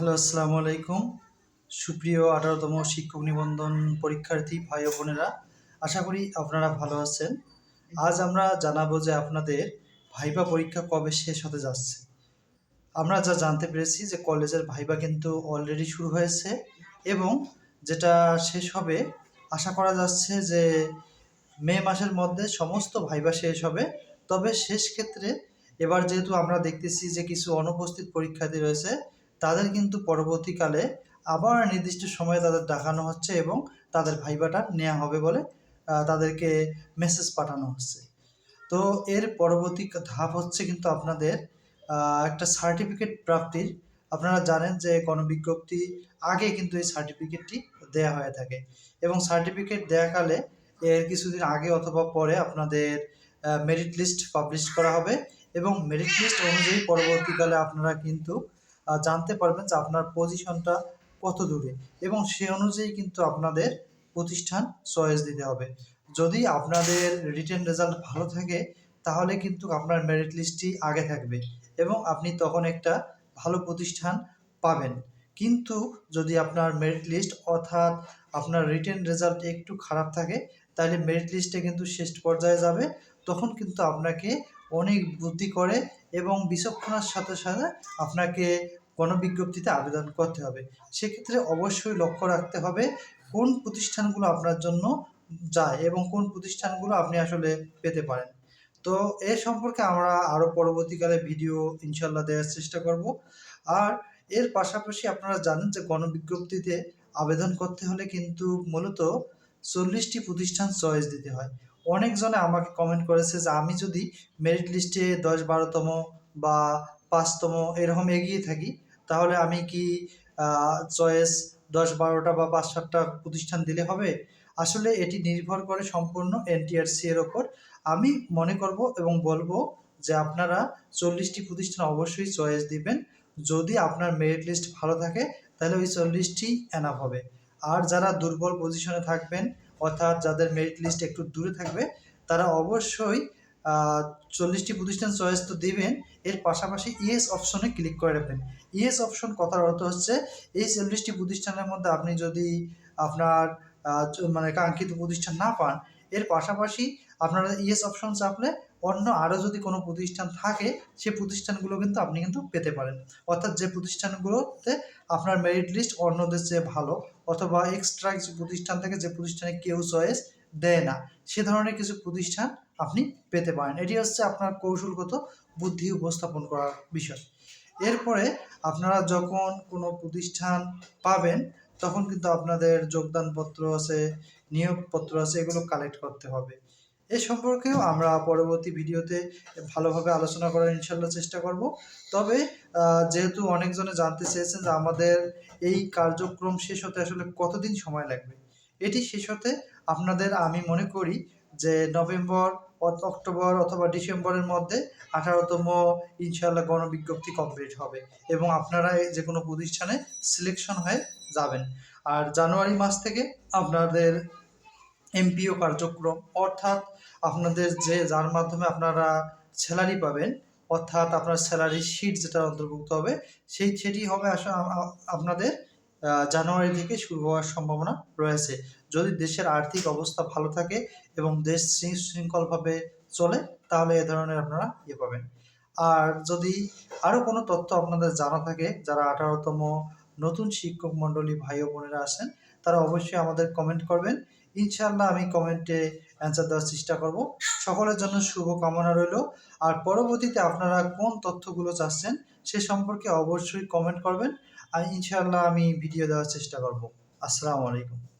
Hello, আসসালামু আলাইকুম। সুপ্রিয় আঠারোতম শিক্ষক নিবন্ধন পরীক্ষার্থী ভাই ও বোনেরা, আশা করি আপনারা ভালো আছেন। আজ আমরা জানাব যে আপনাদের ভাইবা পরীক্ষা কবে শেষ হতে যাচ্ছে। আমরা যা জানতে পেরেছি যে কলেজের ভাইবা কিন্তু অলরেডি শুরু হয়েছে এবং যেটা শেষ হবে, আশা করা যাচ্ছে যে মে মাসের মধ্যে সমস্ত ভাইবা শেষ হবে। তবে শেষ ক্ষেত্রে এবার যেহেতু আমরা দেখতেছি যে কিছু অনুপস্থিত পরীক্ষার্থী রয়েছে তাদের কিন্তু পরবর্তীকালে আবার নির্দিষ্ট সময়ে তাদের দেখানো হচ্ছে এবং তাদের ভাইবাটা নেওয়া হবে বলে তাদেরকে মেসেজ পাঠানো হচ্ছে। তো এর পরবর্তী ধাপ হচ্ছে কিন্তু আপনাদের একটা সার্টিফিকেট প্রাপ্তির। আপনারা জানেন যে কোনো গণবিজ্ঞপ্তি আগে কিন্তু এই সার্টিফিকেটটি দেয়া হয়ে থাকে এবং সার্টিফিকেট দেয়াকালে এর কিছুদিন আগে অথবা পরে আপনাদের মেরিট লিস্ট পাবলিশ করা হবে এবং মেরিট লিস্ট অনুযায়ী পরবর্তীকালে আপনারা কিন্তু জানতে পারবেন যে আপনার পজিশনটা কত দূরে। এবং সে অনুযায়ী কিন্তু আপনাদের প্রতিষ্ঠান চয়েস দিতে হবে। যদি আপনাদের রিটেন রেজাল্ট ভালো থাকে, তাহলে কিন্তু আপনার মেরিট লিস্টটি আগে থাকবে এবং আপনি তখন একটা ভালো প্রতিষ্ঠান পাবেন। কিন্তু যদি আপনার মেরিট লিস্ট অর্থাৎ আপনার রিটেন রেজাল্ট একটু খারাপ থাকে, তাহলে মেরিট লিস্টে কিন্তু শেষ পর্যায়ে যাবে। তখন কিন্তু আপনাকে অনেক বুদ্ধি করে এবং বিচক্ষণার সাথে সাথে আপনাকে গণবিজ্ঞপ্তিতে আবেদন করতে হবে। সেক্ষেত্রে অবশ্যই লক্ষ্য রাখতে হবে কোন প্রতিষ্ঠানগুলো আপনার জন্য যায় এবং কোন প্রতিষ্ঠানগুলো আপনি আসলে পেতে পারেন। তো এ সম্পর্কে আমরা আরও পরবর্তীকালে ভিডিও ইনশাল্লাহ দেওয়ার চেষ্টা করব। আর এর পাশাপাশি আপনারা জানেন যে গণবিজ্ঞপ্তিতে আবেদন করতে হলে কিন্তু মূলত চল্লিশটি প্রতিষ্ঠান চয়েস দিতে হয়। অনেকজনে আমাকে কমেন্ট করেছে যে আমি যদি মেরিট লিস্টে দশ বারোতম বা পাঁচতম এরকম এগিয়ে থাকি তাহলে আমি কি চয়েস দশ বারোটা বা পাঁচ সাতটা প্রতিষ্ঠান দিলে হবে? আসলে এটি নির্ভর করে সম্পূর্ণ এনটিআরসি এর ওপর। আমি মনে করব এবং বলব যে আপনারা চল্লিশটি প্রতিষ্ঠান অবশ্যই চয়েস দিবেন। যদি আপনার মেরিট লিস্ট ভালো থাকে, তাহলে ওই চল্লিশটি এনাফ হবে। আর যারা দুর্বল পজিশনে থাকবেন, অর্থাৎ যাদের মেরিট লিস্ট একটু দূরে থাকবে, তারা অবশ্যই চল্লিশটি প্রতিষ্ঠান চয়েস তো দেবেন। এর পাশাপাশি ইএস অপশনে ক্লিক করে রাখবেন ইএস অপশন কথার অর্থ হচ্ছে, এই চল্লিশটি প্রতিষ্ঠানের মধ্যে আপনি যদি আপনার মানে কাঙ্ক্ষিত প্রতিষ্ঠান না পান, এর পাশাপাশি আপনারা ইএস অপশন চাপলে অন্য আরও যদি কোনো প্রতিষ্ঠান থাকে, সে প্রতিষ্ঠানগুলো কিন্তু আপনি কিন্তু পেতে পারেন। অর্থাৎ যে প্রতিষ্ঠানগুলোতে আপনার মেরিট লিস্ট অন্যদের চেয়ে ভালো, অথবা এক্সট্রা কিছু প্রতিষ্ঠান থেকে যে প্রতিষ্ঠানে কেউ চয়েস দেয় না। সে ধরনের কিছু প্রতিষ্ঠান আপনি পেতে পারেন। এটি হচ্ছে আপনার কৌশলগত বুদ্ধি উপস্থাপন করার বিষয়। এরপরে আপনারা যখন কোনো প্রতিষ্ঠান পাবেন, তখন কিন্তু আপনাদের যোগদানপত্র আছে, নিয়োগপত্র আছে, এগুলো কালেক্ট করতে হবে। এ সম্পর্কেও আমরা পরবর্তী ভিডিওতে ভালোভাবে আলোচনা করার ইনশাল্লাহ চেষ্টা করব। তবে যেহেতু অনেকজনে জানতে চেয়েছেন যে আমাদের এই কার্যক্রম শেষ হতে আসলে কতদিন সময় লাগবে, এটি শেষ হতে আপনাদের, আমি মনে করি যে নভেম্বর অক্টোবর অথবা ডিসেম্বরের মধ্যে আঠারোতম ইনশাল্লাহ গণবিজ্ঞপ্তি কমপ্লিট হবে এবং আপনারা এই যে কোনো প্রতিষ্ঠানে সিলেকশন হয়ে যাবেন। আর জানুয়ারি মাস থেকে আপনাদের এমপিও কার্যক্রম, অর্থাৎ আপনাদের যে, যার মাধ্যমে আপনারা স্যালারি পাবেন, অর্থাৎ আপনার স্যালারি শিট যেটা অন্তর্ভুক্ত হবে, সেই, সেটি হবে আসলে আপনাদের জানুয়ারি থেকে শুরু হওয়ার সম্ভাবনা রয়েছে। যদি দেশের আর্থিক অবস্থা ভালো থাকে এবং দেশ শৃঙ্খলভাবে চলে, তাহলে এ ধরনের আপনারা ইয়ে পাবেন। আর যদি আরও কোনো তথ্য আপনাদের জানা থাকে, যারা আঠারোতম নতুন শিক্ষক মণ্ডলী ভাই ও বোনেরা আছেন, তারা অবশ্যই আমাদের কমেন্ট করবেন। ইনশাআল্লাহ আমি কমেন্টে অ্যান্সার দেওয়ার চেষ্টা করব। সকলের জন্য শুভ কামনা রইল। আর পরবর্তীতে আপনারা কোন তথ্যগুলো চাচ্ছেন, সে সম্পর্কে অবশ্যই কমেন্ট করবেন। আর ইনশাআল্লাহ আমি ভিডিও দেওয়ার চেষ্টা করব। আসসালামু আলাইকুম।